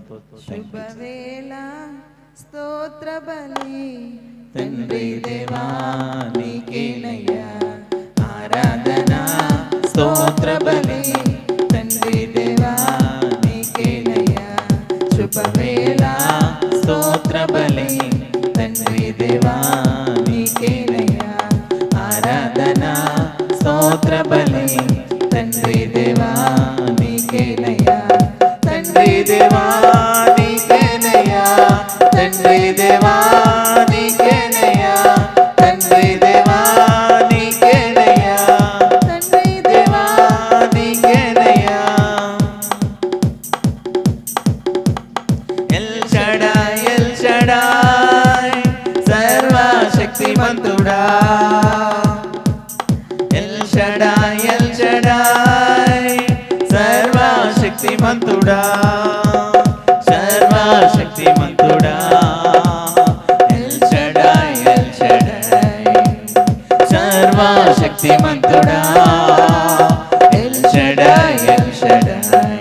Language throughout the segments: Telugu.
శుభవేళ స్తోత్ర బలి తండ్రి దేవా నీకేనయ్యా. ఆరాధన స్తోత్ర బలి తండ్రి దేవా నీకేనయ్యా. శుభవేళ స్తోత్ర బలి తండ్రి దేవా నీకేనయ్యా. ఆరాధన స్తోత్ర బలి సర్వశక్తిమంతుడా ఎల్ షడాయ్ ఎల్ షడాయ్ సర్వశక్తిమంతుడా. సర్వశక్తిమంతుడా. ఎల్ షడాయ్ ఎల్ షడాయ్ సర్వశక్తిమంతుడా. ఎల్ షడాయ్ ఎల్ షడాయ్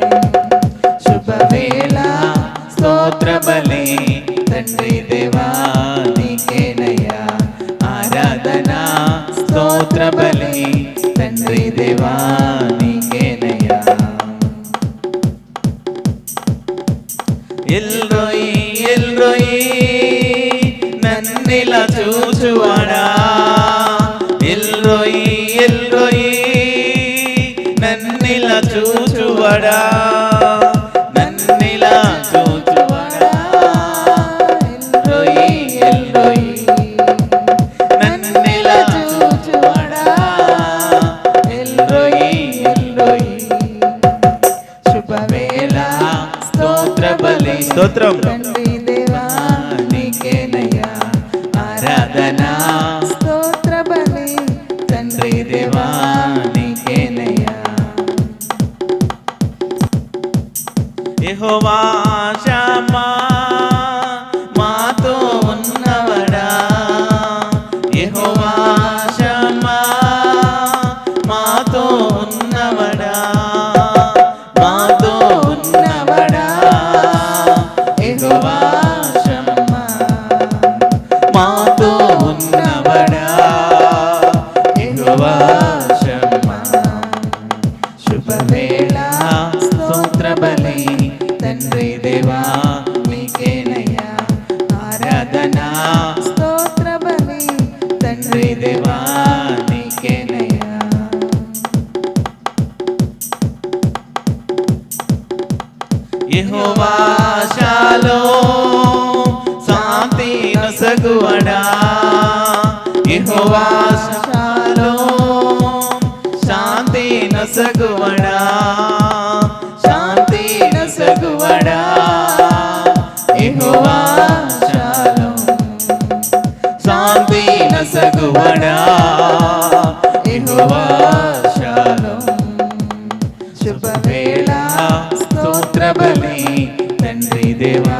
శుభవేళ స్తోత్రబలి తండ్రి దేవా ఎల్రోయి ఎల్రోయి నన్నిలా చూచువాడా? స్తోత్రం. ఆరాధన. స్తోత్ర బలి తండ్రి దేవా నీకేనయ్యా యెహోవా షమ్మా శుభవేళ స్తోత్ర బలి తండ్రి దేవా మీకేనయ్యా. ఆరాధన స్తోత్ర బలి తండ్రి దేవా నీకేనయ్యా యెహోవా శాలో శాంతి నసగువడా. యెహోవా శాంతి నసగువడా శాంతి నసగువడా యెహోవా శాలో శాంతి నసగువడా యెహోవా శాలో శుభవేళ స్తోత్ర బలి తండ్రి దేవా.